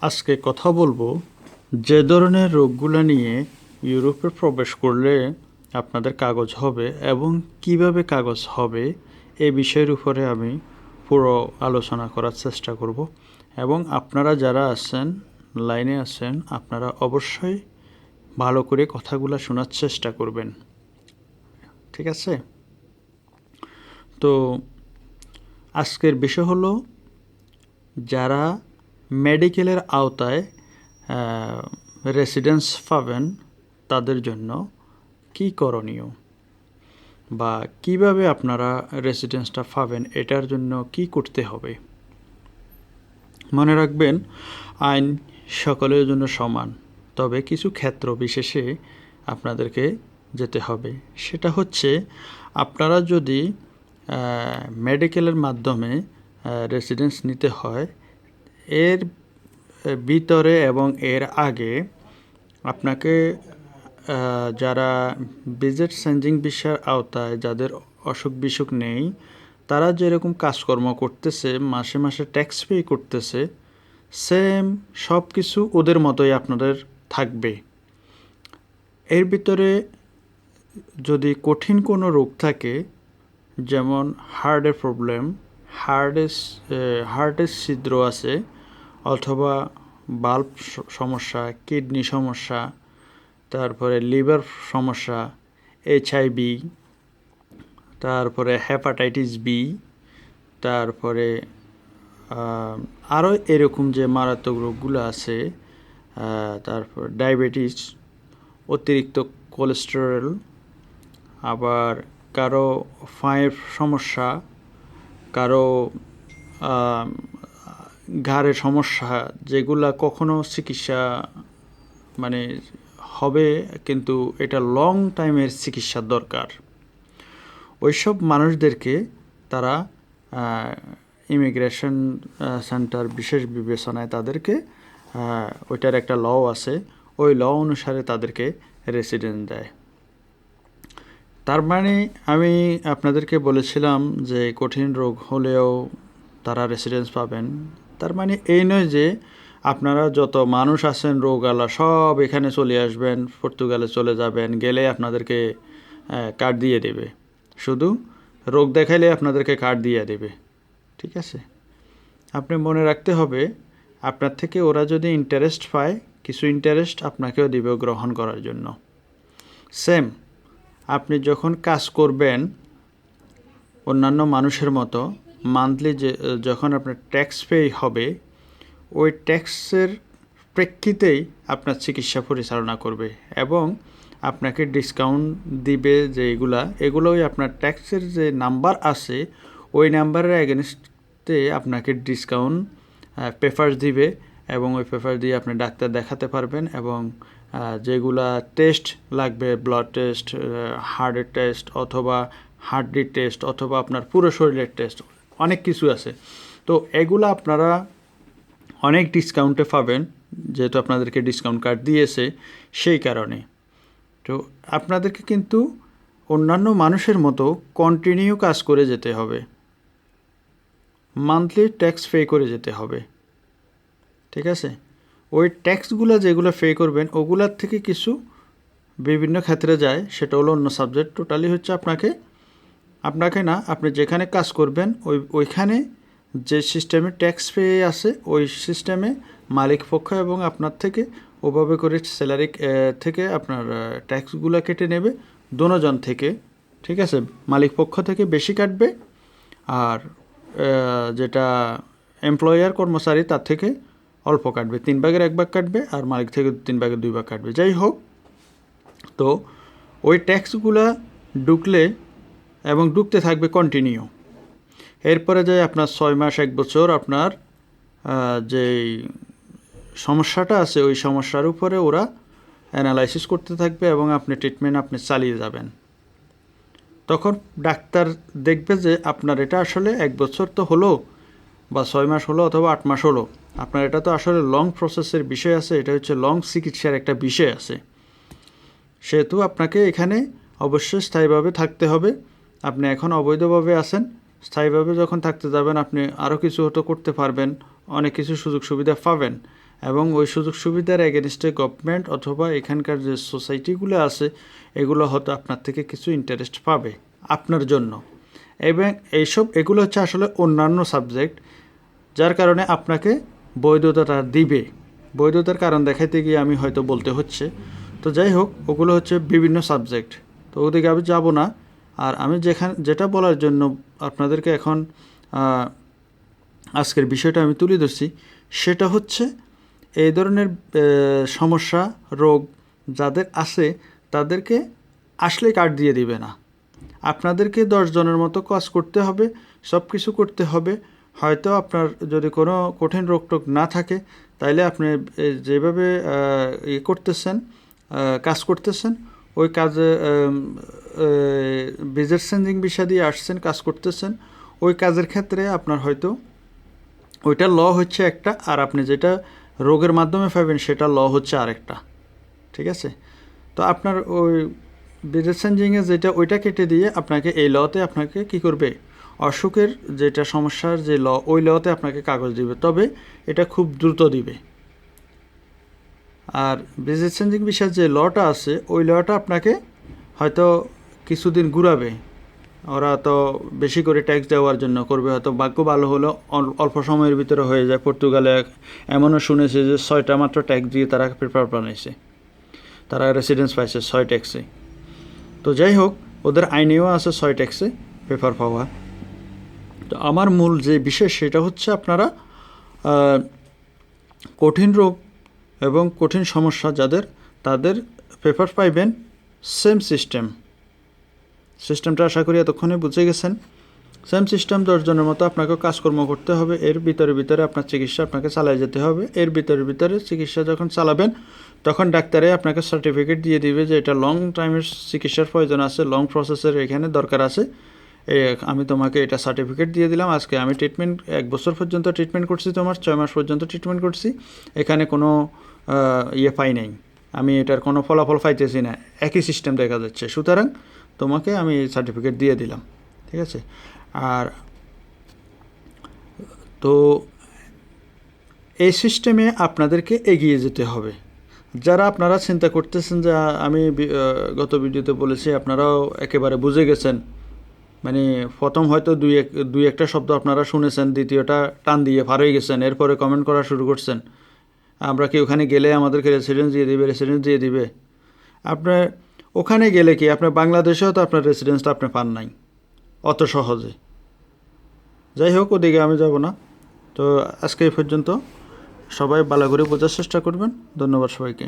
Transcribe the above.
আজকে কথা বলব যে ধরনের রোগগুলো নিয়ে ইউরোপে প্রবেশ করলে আপনাদের কাগজ হবে এবং কীভাবে কাগজ হবে এ বিষয়ের উপরে আমি পুরো আলোচনা করার চেষ্টা করব। এবং আপনারা যারা আছেন, লাইনে আছেন, আপনারা অবশ্যই ভালো করে কথাগুলো শোনার চেষ্টা করবেন। ঠিক আছে? তো আজকের বিষয় হলো যারা মেডিকেলের আওতায় রেসিডেন্স পাবেন তাদের জন্য। কি করণীয়? বা কীভাবে আপনারা রেসিডেন্সটা পাবেন, এটার জন্য কি করতে হবে? মনে রাখবেন, আইন সকলের জন্য সমান, তবে কিছু ক্ষেত্র বিশেষে আপনাদেরকে যেতে হবে। সেটা হচ্ছে, আপনারা যদি মেডিকেলের মাধ্যমে রেসিডেন্স নিতে হয় এর ভিতরে এবং এর আগে আপনাকে যারা ভিজিট চেঞ্জিং বিষয়ের আওতায় যাদের অসুখ বিসুখ নেই, তারা যেরকম কাজকর্ম করতেছে, মাসে মাসে ট্যাক্স পে করতেছে সেম সব কিছু ওদের মতোই আপনাদের থাকবে। এর ভিতরে যদি কঠিন কোনো রোগ থাকে, যেমন হার্টের প্রবলেম হার্টের হার্টের ছিদ্র আছে অথবা বাল্ব সমস্যা, কিডনি সমস্যা, তারপরে লিভার সমস্যা এইচআইভি তারপরে হ্যাপাটাইটিস বি, তারপরে আরও এরকম যে মারাত্মক রোগগুলো আছে তারপর ডায়াবেটিস, অতিরিক্ত কোলেস্টেরল, আবার কারও ফাঁয়ের সমস্যা, কারও ঘাড়ের সমস্যা, যেগুলা কখনো চিকিৎসা মানে হবে, কিন্তু এটা লং টাইমের চিকিৎসার দরকার। ওইসব মানুষদেরকে তারা ইমিগ্রেশন সেন্টার বিশেষ বিবেচনায় তাদেরকে ওইটার একটা ল আছে। ওই ল অনুসারে তাদেরকে রেসিডেন্ট দেয়। তার মানে আমি আপনাদেরকে বলেছিলাম যে কঠিন রোগ হলেও তারা রেসিডেন্স পাবেন। তার মানে এই নয় যে আপনারা যত মানুষ আছেন রোগালা সব এখানে চলে আসবেন, পর্তুগালে চলে যাবেন, গেলে আপনাদেরকে কার্ড দিয়ে দেবে। শুধু রোগ দেখাইলে আপনাদেরকে কার্ড দিয়ে দেবে। ঠিক আছে? আপনি মনে রাখতে হবে, আপনার থেকে ওরা যদি ইন্টারেস্ট পায়, কিছু ইন্টারেস্ট আপনাকেও দিবে গ্রহণ করার জন্য। সেম আপনি যখন কাজ করবেন, অন্যান্য মানুষের মতো মান্থলি যে যখন আপনার ট্যাক্স পে হবে, ওই ট্যাক্সের প্রেক্ষিতেই আপনার চিকিৎসা পরিচালনা করবে এবং আপনাকে ডিসকাউন্ট দিবে যে এগুলা। এগুলোই আপনার ট্যাক্সের যে নাম্বার আছে, ওই নাম্বারের এগেনস্টে আপনাকে ডিসকাউন্ট পেপার দিবে এবং ওই পেপার দিয়ে আপনি ডাক্তার দেখাতে পারবেন এবং যেগুলা টেস্ট লাগবে ব্লাড টেস্ট হার্টের টেস্ট অথবা হার্টডির টেস্ট অথবা আপনার পুরো শরীরের টেস্ট অনেক কিছু আছে। তো এগুলো আপনারা অনেক ডিসকাউন্টে পাবেন, যেহেতু আপনাদেরকে ডিসকাউন্ট কার্ড দিয়েছে সেই কারণে। তো আপনাদেরকে কিন্তু অন্যান্য মানুষের মতো কন্টিনিউ কাজ করে যেতে হবে। মান্থলি ট্যাক্স পে করে যেতে হবে। ঠিক আছে? ওই ট্যাক্সগুলো যেগুলো পে করবেন, ওগুলার থেকে কিছু বিভিন্ন ক্ষেত্রে যায়, সেটা হলো অন্য সাবজেক্ট টোটালি হচ্ছে আপনাকে আপনাকে না, আপনি যেখানে কাজ করবেন, ওই, ওইখানে যে সিস্টেমে ট্যাক্স পে আছে, ওই সিস্টেমে মালিক পক্ষ এবং আপনার থেকে ওভাবে করে স্যালারি থেকে আপনার ট্যাক্সগুলো কেটে নেবে দোনোজন থেকে, ঠিক আছে? মালিক পক্ষ থেকে বেশি কাটবে আর যেটা এমপ্লয়ার কর্মচারী তার থেকে অল্প কাটবে। তিন ভাগের এক ভাগ কাটবে আর মালিক থেকে তিন ভাগের দুই ভাগ কাটবে। যাই হোক, তো ওই ট্যাক্সগুলা ঢুকলে এবং ডুবতে থাকবে কন্টিনিউ এরপরে যে আপনার ছয় মাস, এক বছর আপনার যেই সমস্যাটা আছে, ওই সমস্যার উপরে ওরা অ্যানালাইসিস করতে থাকবে এবং আপনি ট্রিটমেন্ট আপনি চালিয়ে যাবেন। তখন ডাক্তার দেখবে যে আপনার এটা আসলে এক বছর তো হলো বা ছয় মাস হলো অথবা আট মাস হলো। আপনার এটা তো আসলে লং প্রসেসের বিষয় আছে, এটা হচ্ছে লং চিকিৎসার একটা বিষয় আছে। সেহেতু আপনাকে এখানে অবশ্যই স্থায়ীভাবে থাকতে হবে। আপনি এখন অবৈধভাবে আছেন, স্থায়ীভাবে যখন থাকতে যাবেন, আপনি আরও কিছু হতো করতে পারবেন, অনেক কিছু সুযোগ সুবিধা পাবেন। এবং ওই সুযোগ সুবিধার এগেনস্টে গভর্নমেন্ট অথবা এখানকার যে সোসাইটিগুলো আছে, এগুলো হয়তো আপনার থেকে কিছু ইন্টারেস্ট পাবে, আপনার জন্য। এবং এইসব, এগুলো হচ্ছে আসলে অন্যান্য সাবজেক্ট যার কারণে আপনাকে বৈধতাটা দিবে। বৈধতার কারণ দেখাইতে গিয়ে আমি হয়তো বলতে হচ্ছে। তো যাই হোক, ওগুলো হচ্ছে বিভিন্ন সাবজেক্ট তো ওদিকে আমি যাব না। আর আমি যেখানে, যেটা বলার জন্য আপনাদেরকে এখন আজকের বিষয়টা আমি তুলে ধরছি, সেটা হচ্ছে এই ধরনের সমস্যা, রোগ যাদের আছে, তাদেরকে আসলে কার্ড দিয়ে দিবে না। আপনাদেরকে দশ জনের মতো কাজ করতে হবে সব কিছু করতে হবে। হয়তো আপনার যদি কোনো কঠিন রোগ টোগ না থাকে, তাইলে আপনি যেভাবে ইয়ে করতেছেন কাজ করতেছেন, ওই কাজে বিজনেস চেঞ্জিং বিষয় দিয়ে আসছেন, কাজ করতেছেন, ওই কাজের ক্ষেত্রে আপনার হয়তো ওইটা ল হচ্ছে একটা, আর আপনি যেটা রোগের মাধ্যমে পাবেন সেটা ল হচ্ছে আরেকটা। ঠিক আছে? তো আপনার ওই বিজনেস চেঞ্জিংয়ে যেটা, ওইটা কেটে দিয়ে আপনাকে এই লতে আপনাকে কি করবে? অসুখের যেটা সমস্যার যে ল ওই লতে আপনাকে কাগজ দিবে। তবে এটা খুব দ্রুত দিবে। আর বিজনেস চেঞ্জিং বিষয়ের যে লটা আছে, ওই লটা আপনাকে হয়তো কিছুদিন ঘুরাবে, ওরা তো বেশি করে ট্যাক্স দেওয়ার জন্য করবে, হয়তো ভাগ্য ভালো হলো অল্প সময়ের ভিতরে হয়ে যায়। পর্তুগালে এমনও শুনেছে যে ছয়টা মাত্র ট্যাক্স দিয়ে তারা পেপার বানাইছে। তারা রেসিডেন্স পাইছে ছয় ট্যাক্সে তো যাই হোক, ওদের আইনেও আছে ছয় ট্যাক্সে পেপার পাওয়া। তো আমার মূল যে বিশেষ সেটা হচ্ছে আপনারা কঠিন রোগ এবং কঠিন সমস্যা যাদের, তাদের পেপার পাইবেন সেম সিস্টেম সিস্টেমটা আশা করি এতক্ষণে বুঝে গেছেন। সেম সিস্টেম দশজনের মতো আপনাকে কাজকর্ম করতে হবে। এর ভিতরে ভিতরে আপনার চিকিৎসা আপনাকে চালিয়ে যেতে হবে। এর ভিতরে ভিতরে চিকিৎসা যখন চালাবেন, তখন ডাক্তারে আপনাকে সার্টিফিকেট দিয়ে দিবে যে এটা লং টাইমের চিকিৎসার প্রয়োজন আছে লং প্রসেসের এখানে দরকার আছে। আমি তোমাকে এটা সার্টিফিকেট দিয়ে দিলাম। আজকে আমি ট্রিটমেন্ট এক বছর পর্যন্ত ট্রিটমেন্ট করছি তোমার, ছয় মাস পর্যন্ত ট্রিটমেন্ট করছি। এখানে কোনো ইয়ে পাই নাই। আমি এটার কোনো ফলাফল পাইতেছি না। একই সিস্টেম দেখা যাচ্ছে। সুতরাং তোমাকে আমি সার্টিফিকেট দিয়ে দিলাম, ঠিক আছে? আর তো এই সিস্টেমে আপনাদেরকে এগিয়ে যেতে হবে। যারা আপনারা চিন্তা করতেছেন যে, আমি গত ভিডিওতে বলেছি, আপনারাও একেবারে বুঝে গেছেন। মানে প্রথম হয়তো দুই এক, দুই একটা শব্দ আপনারা শুনেছেন, দ্বিতীয়টা টান দিয়ে পার হয়ে গেছেন, এরপরে কমেন্ট করা শুরু করছেন। আমরা কি ওখানে গেলে আমাদেরকে রেসিডেন্স দিয়ে দিবে রেসিডেন্স দিয়ে দিবে? আপনার ওখানে গেলে কি আপনার বাংলাদেশেও তো আপনার রেসিডেন্সটা আপনি পান নাই? অত সহজে। যাই হোক, ওদিকে আমি যাব না। তো আজকে এই পর্যন্ত। সবাই ভালো করে বোঝার চেষ্টা করবেন। ধন্যবাদ সবাইকে।